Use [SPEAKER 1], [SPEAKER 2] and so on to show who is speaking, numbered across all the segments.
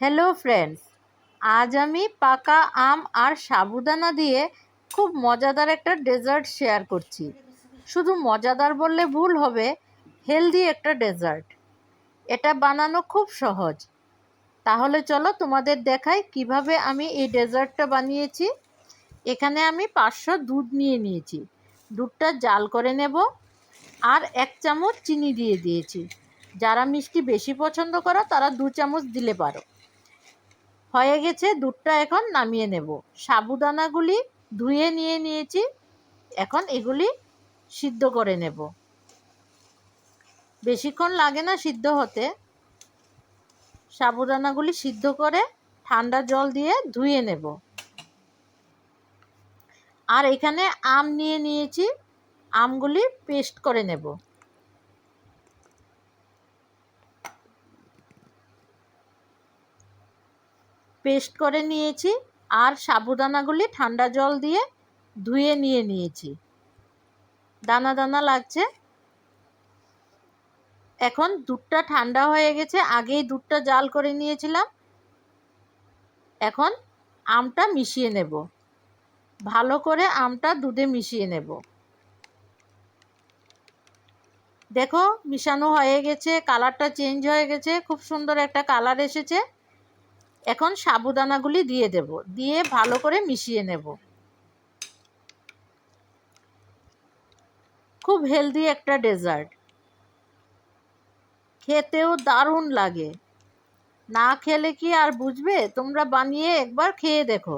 [SPEAKER 1] Hello friends আজ আমি পাকা আম আর সাবুদানা দিয়ে খুব মজাদার একটা ডেজার্ট শেয়ার করছি। শুধু মজাদার বললে ভুল হবে হেলদি একটা ডেজার্ট এটা বানানো খুব সহজ। তাহলে চলো তোমাদের দেখাই কীভাবে আমি এই ডেজার্টটা বানিয়েছি। এখানে আমি পাঁচশো দুধ নিয়ে নিয়েছি। দুধটা জাল করে নেব আর এক চামচ চিনি দিয়ে দিয়েছি। যারা মিষ্টি বেশি পছন্দ করো, তারা দু চামচ দিলে পারো। হয়ে গেছে, দুধটা এখন নামিয়ে নেব। সাবুদানাগুলি ধুয়ে নিয়ে নিয়েছি, এখন এগুলি সিদ্ধ করে নেব। বেশিক্ষণ লাগে না সিদ্ধ হতে। সাবুদানাগুলি সিদ্ধ করে ঠান্ডা জল দিয়ে ধুয়ে নেব। আর এখানে আম নিয়ে নিয়েছি, আমগুলি পেস্ট করে নেব। পেস্ট করে নিয়েছি আর সাবুদানাগুলি ঠান্ডা জল দিয়ে ধুয়ে নিয়ে নিয়েছি। দানা দানা লাগছে। এখন দুধটা ঠান্ডা হয়ে গেছে। আগেই দুধটা জাল করে নিয়েছিলাম। এখন আমটা মিশিয়ে নেব। ভালো করে আমটা দুধে মিশিয়ে নেব। দেখো, মিশানো হয়ে গেছে। কালারটা চেঞ্জ হয়ে গেছে। খুব সুন্দর একটা কালার এসেছে। এখন সাবুদানাগুলি দিয়ে দেব, দিয়ে ভালো করে মিশিয়ে নেব। খুব হেলদি একটা ডেজার্ট। খেতেও দারুণ লাগে। না খেলে কি আর বুঝবে? তোমরা বানিয়ে একবার খেয়ে দেখো।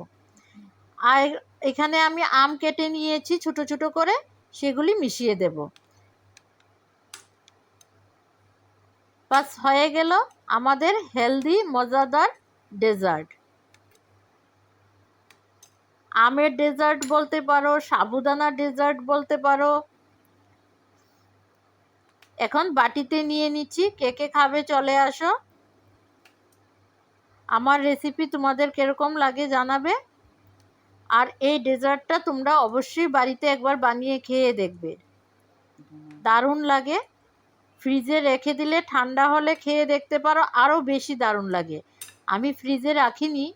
[SPEAKER 1] আর এখানে আমি আম কেটে নিয়েছি ছোট ছোট করে, সেগুলি মিশিয়ে দেব। বাস হয়ে গেল আমাদের হেলদি, মজাদার ডেজার্ট। আমের ডেজার্ট বলতে পারো সাবুদানা ডেজার্ট বলতে পারো। এখন বাটিতে নিয়ে নিচ্ছি, কে কে খাবে চলে আসো। আমার রেসিপি তোমাদের কীরকম লাগে জানাবে। আর এই ডেজার্টটা তোমরা অবশ্যই বাড়িতে একবার বানিয়ে খেয়ে দেখবে। দারুণ লাগে। ফ্রিজে রেখে দিলে ঠান্ডা হলে খেয়ে দেখতে পারো আরও বেশি দারুণ লাগে। আমি ফ্রিজে রাখিনি।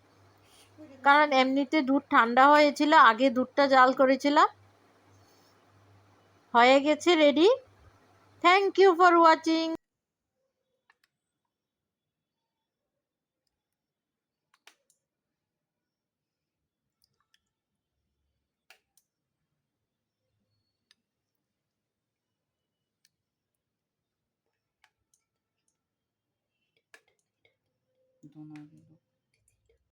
[SPEAKER 1] কারণ এমনিতে দুধ ঠান্ডা হয়েছিল, আগে দুধটা জাল করেছিলাম হয়ে গেছে ready thank you for watching
[SPEAKER 2] দোনা দিল